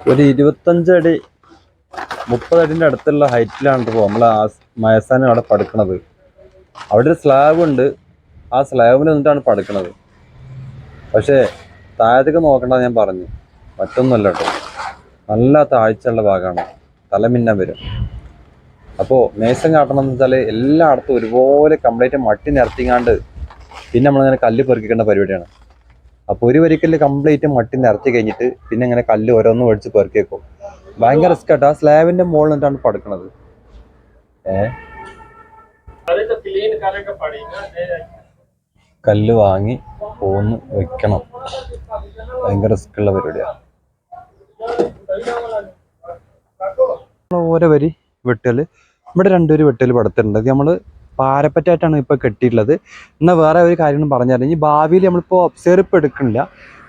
ഒരു ഇരുപത്തഞ്ചടി മുപ്പതടിന്റെ അടുത്തുള്ള ഹൈറ്റിലാണ് ഇപ്പോൾ നമ്മൾ ആ മയസാനം അവിടെ പടുക്കണത്. അവിടെ ഒരു സ്ലാബ് ഉണ്ട്. ആ സ്ലാബിൽ നിന്നിട്ടാണ് പടുക്കണത്. പക്ഷേ താഴത്തേക്ക് നോക്കണ്ട ഞാൻ പറഞ്ഞു. മറ്റൊന്നുമല്ല കേട്ടോ. നല്ല താഴ്ചയുള്ള ഭാഗമാണ്. തലമിന്നം വരും. അപ്പോൾ മേസം കാട്ടണം എന്ന് വെച്ചാൽ എല്ലായിടത്തും ഒരുപോലെ കംപ്ലീറ്റ് മട്ടി നിരത്തിങ്ങാണ്ട് പിന്നെ നമ്മളിങ്ങനെ കല്ല് പെറുക്കിക്കേണ്ട പരിപാടിയാണ്. അപ്പോൾ ഒരു വരിക്കൽ കംപ്ലീറ്റ് മട്ടി നിറച്ച് കഴിഞ്ഞിട്ട് പിന്നെ ഇങ്ങനെ കല്ല് ഓരോന്ന് മേടിച്ച് പെറുക്കിയേക്കും. ഭയങ്കര റിസ്ക് ആട്ടോ. ആ സ്ലാബിന്റെ മുകളിൽ നിന്നിട്ടാണ് പടുക്കണത്. കല്ല് വാങ്ങി പോന്ന് വെക്കണം. ഭയങ്കര റിസ്ക് ഉള്ള പരിപാടിയാണ് ഓരോ വരി വെട്ടൽ ഇവിടെ രണ്ടുപേര് വെട്ടൽ പടത്തിട്ടുണ്ട്. നമ്മൾ പാരപ്പറ്റായിട്ടാണ് ഇപ്പോൾ കെട്ടിയിട്ടുള്ളത്. എന്നാൽ വേറെ ഒരു കാര്യം പറഞ്ഞാൽ ഇനി ഭാവിയിൽ നമ്മളിപ്പോൾ ഒബ്സർവ് എടുക്കുന്നില്ല എടുക്കണില്ല.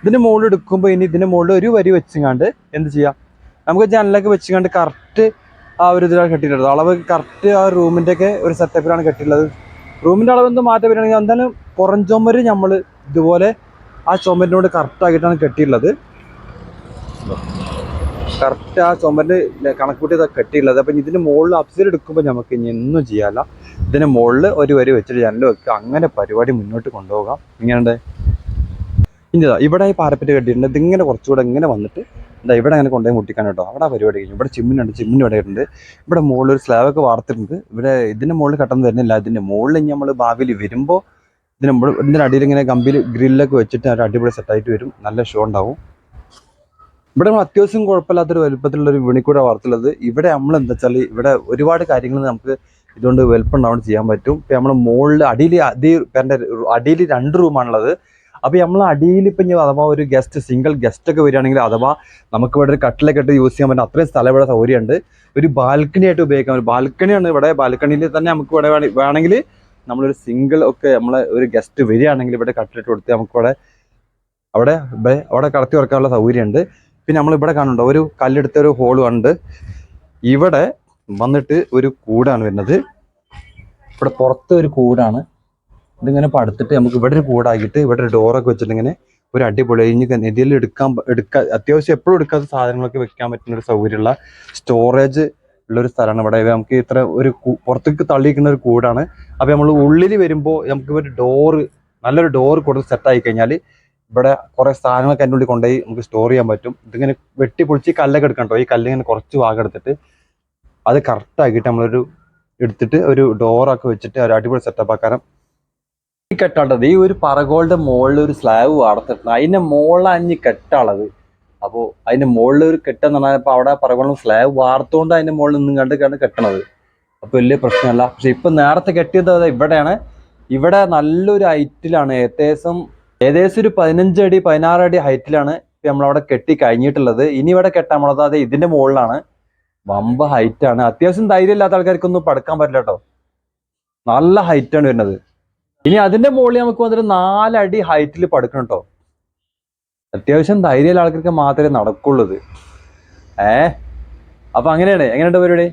ഇതിന്റെ മുകളിൽ എടുക്കുമ്പോൾ ഇനി ഇതിന്റെ മുകളിൽ ഒരു വരി വെച്ചുകൊണ്ട് എന്ത് ചെയ്യാം? നമുക്ക് ജനലൊക്കെ വെച്ചുകൊണ്ട് കറക്റ്റ് ആ ഒരു ഇതിലാണ് കെട്ടിയിട്ടുള്ളത്. അളവ് കറക്റ്റ് ആ റൂമിന്റെ ഒക്കെ ഒരു സെറ്റപ്പിലാണ് കെട്ടിയിട്ടുള്ളത്. റൂമിന്റെ അളവ് എന്ത് മാറ്റം വരികയാണെങ്കിൽ എന്തായാലും പുറം ചുമര് നമ്മൾ ഇതുപോലെ ആ ചുമരിനോട് കറക്റ്റാക്കിയിട്ടാണ് കെട്ടിയിട്ടുള്ളത്. കറക്റ്റ് ആ ചുമരിന് കണക്കൂട്ടി കെട്ടിയുള്ളത് അപ്പം ഇതിന് മുകളിൽ അപ്സൈഡ് എടുക്കുമ്പോൾ നമുക്ക് ഇനി ഒന്നും ചെയ്യാല്ല ഇതിന് മുകളിൽ ഒരു വരി വെച്ചിട്ട് ജനൽ വെക്കുക. അങ്ങനെ പരിപാടി മുന്നോട്ട് കൊണ്ടുപോകാം. ഇങ്ങനെ ഇനി ഇവിടെ ഈ പാരപ്പറ്റ് കെട്ടിയിട്ടുണ്ട്. ഇതിങ്ങനെ കുറച്ചുകൂടെ ഇങ്ങനെ വന്നിട്ട് എന്താ ഇവിടെ അങ്ങനെ കൊണ്ടുപോയി മുട്ടിക്കാൻ കേട്ടോ. അവിടെ പരിപാടി കഴിഞ്ഞു. ഇവിടെ ചിമ്മിനുണ്ട്. ചിമ്മിന് ഇവിടെ ഉണ്ട്. ഇവിടെ മുകളിൽ ഒരു സ്ലാബൊക്കെ വാർത്തിട്ടുണ്ട്. ഇവിടെ ഇതിന്റെ മുകളിൽ കട്ടം തരുന്നില്ല ഇതിന്റെ മുകളിൽ ഇനി നമ്മൾ ഭാവിയിൽ വരുമ്പോൾ ഇതിന് മുകളിൽ ഇതിന്റെ അടിയിൽ ഇങ്ങനെ കമ്പിയിൽ ഗ്രില്ലൊക്കെ വെച്ചിട്ട് ഒരു അടിപൊളി സെറ്റായിട്ട് വരും. നല്ല ഷോ ഉണ്ടാവും. ഇവിടെ നമ്മൾ അത്യാവശ്യം കുഴപ്പമില്ലാത്തൊരു വലുപ്പത്തിലുള്ള ഒരു വിണിക്കൂടെ വാർത്തുള്ളത്. ഇവിടെ നമ്മൾ എന്താ വെച്ചാൽ ഇവിടെ ഒരുപാട് കാര്യങ്ങൾ നമുക്ക് ഇതുകൊണ്ട് വലുപ്പമുണ്ടാവണം ചെയ്യാൻ പറ്റും. ഇപ്പം നമ്മൾ മുകളിൽ അടിയിൽ അതി പേരുടെ അടിയിൽ രണ്ട് റൂമാണുള്ളത് അപ്പോൾ നമ്മൾ അടിയിൽ ഇപ്പം ഇനി അഥവാ ഒരു ഗസ്റ്റ് സിംഗിൾ ഗസ്റ്റ് ഒക്കെ വരികയാണെങ്കിൽ അഥവാ നമുക്ക് ഇവിടെ ഒരു കട്ടിലൊക്കെ ഇട്ട് യൂസ് ചെയ്യാൻ പറ്റുന്ന അത്രയും സ്ഥലം ഇവിടെ സൗകര്യമുണ്ട്. ഒരു ബാൽക്കണി ആയിട്ട് ഉപയോഗിക്കാം ഒരു ബാൽക്കണിയാണ് ഇവിടെ ബാൽക്കണിയിൽ തന്നെ നമുക്ക് ഇവിടെ വേണ- വേണമെങ്കിൽ നമ്മളൊരു സിംഗിൾ ഒക്കെ നമ്മളെ ഒരു ഗസ്റ്റ് വരികയാണെങ്കിൽ ഇവിടെ കട്ടിലിട്ട് കൊടുത്ത് നമുക്കിവിടെ അവിടെ അവിടെ കടത്തി ഉറക്കാനുള്ള സൗകര്യമുണ്ട്. പിന്നെ നമ്മൾ ഇവിടെ കാണുന്നുണ്ടോ? ഒരു കല്ലെടുത്ത ഒരു ഹോൾ ഉണ്ട് ഇവിടെ വന്നിട്ട് ഒരു കൂടാണ് വരുന്നത്. ഇവിടെ പുറത്ത് ഒരു കൂടാണ്. ഇതിങ്ങനെ പടുത്തിട്ട് നമുക്ക് ഇവിടെ ഒരു കൂടാക്കിയിട്ട് ഇവിടെ ഒരു ഡോറൊക്കെ വെച്ചിട്ട് ഇങ്ങനെ ഒരു അടിപൊളി ഇനി നിധിയിൽ എടുക്കാൻ എടുക്കാൻ അത്യാവശ്യം എപ്പോഴും എടുക്കാത്ത സാധനങ്ങളൊക്കെ വെക്കാൻ പറ്റുന്ന ഒരു സൗകര്യമുള്ള സ്റ്റോറേജ് ഉള്ള ഒരു സ്ഥലമാണ്. ഇവിടെ നമുക്ക് ഇത്ര ഒരു പുറത്തേക്ക് തള്ളിയിരിക്കുന്ന ഒരു കൂടാണ്. അപ്പൊ നമ്മൾ ഉള്ളിൽ വരുമ്പോൾ നമുക്ക് ഒരു ഡോറ് നല്ലൊരു ഡോർ കൊടുത്ത് സെറ്റായി കഴിഞ്ഞാൽ ഇവിടെ കുറേ സാധനങ്ങളൊക്കെ അതിന്റെ ഉള്ളിൽ കൊണ്ടുപോയി നമുക്ക് സ്റ്റോർ ചെയ്യാൻ പറ്റും. ഇതിങ്ങനെ വെട്ടി പൊളിച്ച് ഈ കല്ലൊക്കെ എടുക്കണം കേട്ടോ ഈ കല്ലിങ്ങനെ കുറച്ച് ഭാഗം എടുത്തിട്ട് അത് കറക്റ്റ് ആക്കിയിട്ട് നമ്മളൊരു എടുത്തിട്ട് ഒരു ഡോറൊക്കെ വെച്ചിട്ട് ഒരു അടിപൊളി സെറ്റപ്പ് ആക്കാനും. ഈ കെട്ടാട്ടത് ഈ ഒരു പറകോളുടെ മുകളിൽ ഒരു സ്ലാബ് വാർത്തിട്ടുണ്ട്. അതിന്റെ മുകളിൽ അഞ്ഞ് കെട്ടാളത്. അപ്പോൾ അതിന്റെ മുകളിൽ ഒരു കെട്ടെന്ന് പറഞ്ഞാൽ ഇപ്പൊ അവിടെ പറകോളം സ്ലാബ് വാർത്തുകൊണ്ട് അതിന്റെ മുകളിൽ നിന്നും കണ്ട് കണ്ട് കെട്ടണത്. അപ്പൊ വലിയ പ്രശ്നമല്ല പക്ഷെ ഇപ്പൊ നേരത്തെ കെട്ടിയത് അത് ഇവിടെയാണ്. ഇവിടെ നല്ലൊരു ഹൈറ്റിലാണ്. ഏകദേശം ഏകദേശം ഒരു പതിനഞ്ചടി പതിനാറടി ഹൈറ്റിലാണ് ഇപ്പൊ നമ്മളവിടെ കെട്ടി കഴിഞ്ഞിട്ടുള്ളത്. ഇനി ഇവിടെ കെട്ടാൻ പോണത് അത് ഇതിന്റെ മുകളിലാണ് വമ്പ ഹൈറ്റ് ആണ്. അത്യാവശ്യം ധൈര്യം ഇല്ലാത്ത ആൾക്കാർക്കൊന്നും പടുക്കാൻ പറ്റില്ല കേട്ടോ നല്ല ഹൈറ്റ് ആണ് വരുന്നത്. ഇനി അതിന്റെ മുകളിൽ നമുക്ക് വന്നിട്ട് നാലടി ഹൈറ്റിൽ പടക്കണം കേട്ടോ അത്യാവശ്യം ധൈര്യമുള്ള ആൾക്കാർക്ക് മാത്രമേ നടക്കുള്ളൂ ഏ? അപ്പൊ അങ്ങനെയാണ്. എങ്ങനെയുണ്ട് പരിപാടി?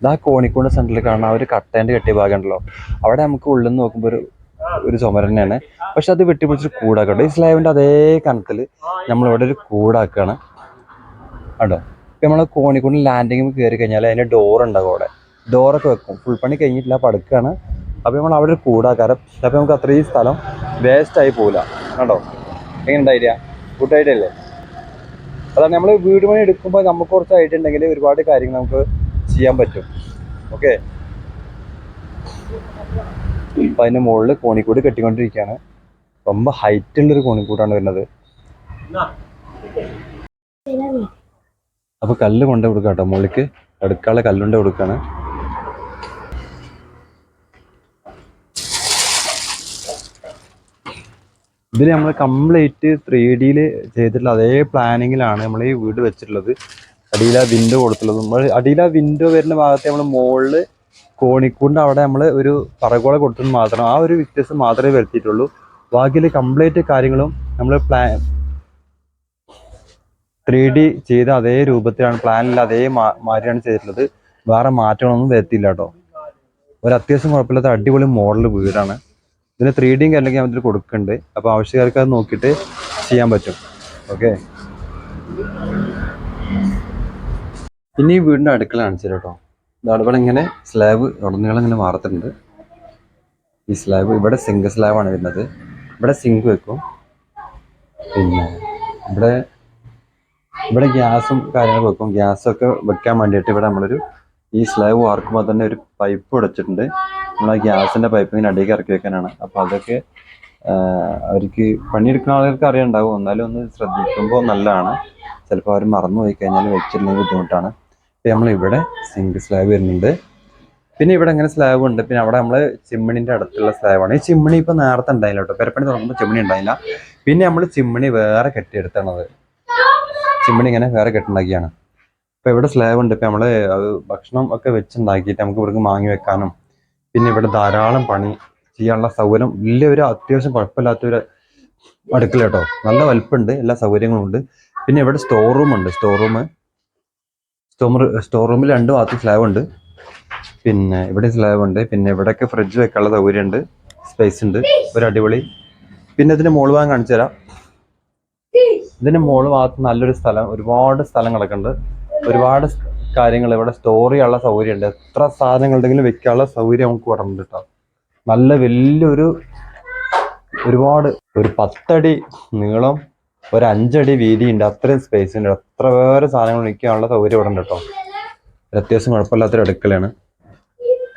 ഇതാ കോണിക്കൂട് സെന്ററിൽ കാണുന്ന ഒരു കട്ടേന്റെ കെട്ടിയ ഭാഗം ഉണ്ടല്ലോ. അവിടെ നമുക്ക് ഉള്ളിൽ നിന്ന് നോക്കുമ്പോൾ ഒരു ഒരു ചുമരനെയാണ് പക്ഷെ അത് വെട്ടിപ്പിടിച്ചൊരു കൂടാക്കട്ടോ. ഈ സ്ലാബിന്റെ അതേ കനത്തിൽ നമ്മളിവിടെ ഒരു കൂടാക്കുകയാണ് കേട്ടോ ഇപ്പൊ നമ്മള് കോണിക്കൂടിൽ ലാൻഡിങ് കയറി കഴിഞ്ഞാൽ അതിന്റെ ഡോർ ഉണ്ടാകും അവിടെ ഡോറൊക്കെ വെക്കും ഫുൾ പണി കഴിഞ്ഞിട്ടില്ല പടുക്കാണ് അപ്പൊ നമ്മൾ അവിടെ ഒരു കൂടാക്കാരം അപ്പൊ നമുക്ക് അത്രയും സ്ഥലം വേസ്റ്റ് ആയി പോവില്ല കണ്ടോ എങ്ങനെ ഐഡിയ ഗുഡ് ഐഡിയ അല്ലേ അതാണ് നമ്മൾ വീട് പണി എടുക്കുമ്പോൾ നമുക്ക് കുറച്ച് ഐഡിയ ഉണ്ടെങ്കിൽ ഒരുപാട് കാര്യങ്ങൾ നമുക്ക് ചെയ്യാൻ പറ്റും ഓക്കെ അപ്പൊ അതിന്റെ മുകളിൽ കോണിക്കൂട് കെട്ടിക്കൊണ്ടിരിക്കുകയാണ് ரொம்ப ഹൈറ്റ് ഉള്ള ഒരു കോണിക്കൂടാണ് വരുന്നത് അപ്പൊ കല്ല് കൊണ്ട് കൊടുക്കാം കേട്ടോ. മുകളിലേക്ക് അടുക്കാളെ കല്ലുണ്ട കൊടുക്കാണ്. ഇതിൽ നമ്മൾ കംപ്ലീറ്റ് ത്രീ ഡിയിൽ ചെയ്തിട്ടുള്ള അതേ പ്ലാനിങ്ങിലാണ് നമ്മൾ ഈ വീട് വെച്ചിട്ടുള്ളത്. അടിയിൽ ആ വിൻഡോ കൊടുത്തുള്ളത് നമ്മൾ അടിയിൽ ആ വിൻഡോ വരുന്ന ഭാഗത്ത് നമ്മൾ മുകളിൽ കോണിക്കൂടിന്റെ അവിടെ നമ്മൾ ഒരു പറകോള കൊടുത്തത് മാത്രം ആ ഒരു വ്യത്യാസം മാത്രമേ വരുത്തിയിട്ടുള്ളൂ. ബാക്കിയിൽ കംപ്ലീറ്റ് കാര്യങ്ങളും നമ്മൾ പ്ലാൻ ത്രീ ഡി ചെയ്ത അതേ രൂപത്തിലാണ് പ്ലാനിൽ അതേ മാതിരിയാണ് ചെയ്തിട്ടുള്ളത്. വേറെ മാറ്റങ്ങളൊന്നും വരുത്തിയില്ല കേട്ടോ. ഒരു അത്യാവശ്യം കുഴപ്പമില്ലാത്ത അടിപൊളി മോഡൽ വീടാണ്. ഇതിന് ത്രീ ഡിയും അല്ലെങ്കിൽ അതിൽ കൊടുക്കുന്നുണ്ട്. അപ്പോൾ ആവശ്യക്കാർക്ക് അത് നോക്കിയിട്ട് ചെയ്യാൻ പറ്റും. ഓക്കെ ഇനി ഈ വീടിന്റെ അടുക്കള കാണിച്ചു തരാം കേട്ടോ ഇവിടെ ഇങ്ങനെ സ്ലാബ് ഉടനീളം ഇങ്ങനെ മാറത്തിട്ടുണ്ട് ഈ സ്ലാബ് ഇവിടെ സിങ്ക് സ്ലാബാണ് വരുന്നത്. ഇവിടെ സിങ്ക് വെക്കും. പിന്നെ ഇവിടെ ഇവിടെ ഗ്യാസും കാര്യങ്ങളും വെക്കും. ഗ്യാസൊക്കെ വെക്കാൻ വേണ്ടിയിട്ട് ഇവിടെ നമ്മളൊരു ഈ സ്ലാബ് വാർക്കുമ്പോൾ തന്നെ ഒരു പൈപ്പ് ഉടച്ചിട്ടുണ്ട് നമ്മൾ ആ ഗ്യാസിന്റെ പൈപ്പ് ഇങ്ങനെ അടിയിൽ ഇറക്കി വെക്കാനാണ്. അപ്പോൾ അതൊക്കെ അവർക്ക് പണിയെടുക്കുന്ന ആളുകൾക്ക് അറിയാണ്ടാവും. എന്നാലും ഒന്ന് ശ്രദ്ധിക്കുമ്പോൾ നല്ലതാണ്. ചിലപ്പോൾ അവർ മറന്നു പോയി കഴിഞ്ഞാൽ വെച്ചിരുന്നത് ബുദ്ധിമുട്ടാണ്. ഇപ്പം നമ്മൾ ഇവിടെ സിങ്ക് സ്ലാബ് വരുന്നുണ്ട്. പിന്നെ ഇവിടെ ഇങ്ങനെ സ്ലാബ് ഉണ്ട്. പിന്നെ അവിടെ നമ്മൾ ചിമ്മിണിന്റെ അടുത്തുള്ള സ്ലാബാണ്. ഈ ചിമ്മിണി ഇപ്പോൾ നേരത്തെ ഉണ്ടായില്ല കേട്ടോ. പെരപ്പണി തുടങ്ങുമ്പോൾ ചിമ്മിണി ഉണ്ടായില്ല. പിന്നെ നമ്മൾ ചിമ്മിണി വേറെ കെട്ടിയെടുത്താണത് ചിമ്മിണി ഇങ്ങനെ വേറെ കെട്ടുണ്ടാക്കിയാണ്. ഇപ്പോൾ ഇവിടെ സ്ലാബ് ഉണ്ട്. ഇപ്പൊ നമ്മൾ അത് ഭക്ഷണം ഒക്കെ വെച്ചുണ്ടാക്കിയിട്ട് നമുക്ക് ഇവിടേക്ക് മാങ്ങി വെക്കാനും പിന്നെ ഇവിടെ ധാരാളം പണി ചെയ്യാനുള്ള സൗകര്യം. വലിയൊരു അത്യാവശ്യം കുഴപ്പമില്ലാത്തൊരു അടുക്കള കേട്ടോ നല്ല വലുപ്പുണ്ട്. എല്ലാ സൗകര്യങ്ങളും ഉണ്ട്. പിന്നെ ഇവിടെ സ്റ്റോർ റൂം ഉണ്ട്. സ്റ്റോർ റൂം സ്റ്റോർ സ്റ്റോർ റൂമിൽ രണ്ട് ഭാഗത്ത് സ്ലാബ് ഉണ്ട്. പിന്നെ ഇവിടെ സ്ലാബ് ഉണ്ട്. പിന്നെ ഇവിടെയൊക്കെ ഫ്രിഡ്ജ് വെക്കാനുള്ള സൗകര്യം ഉണ്ട് സ്പേസ് ഉണ്ട്. ഒരു അടിപൊളി. പിന്നെ ഇതിന്റെ മോൾ ഭാഗം കാണിച്ചു തരാം ഇതിന്റെ മോൾ ഭാഗത്ത് നല്ലൊരു സ്ഥലം ഒരുപാട് സ്ഥലങ്ങളൊക്കെ ഉണ്ട്. ഒരുപാട് കാര്യങ്ങൾ ഇവിടെ സ്റ്റോർ ചെയ്യാനുള്ള സൗകര്യം ഉണ്ട്. എത്ര സാധനങ്ങൾ ഉണ്ടെങ്കിലും വെക്കാനുള്ള സൗകര്യം നമുക്ക് ഇവിടെ ഉണ്ട് കേട്ടോ നല്ല വലിയൊരു ഒരുപാട് ഒരു പത്തടി നീളം ഒരു അഞ്ചടി വീതി ഉണ്ട്. അത്രയും സ്പേസ് ഉണ്ട്. എത്ര വേറെ സാധനങ്ങൾ വെക്കാനുള്ള സൗകര്യം ഇവിടെ ഉണ്ട് കേട്ടോ അത്യാവശ്യം കുഴപ്പമില്ലാത്തൊരു അടുക്കളയാണ്.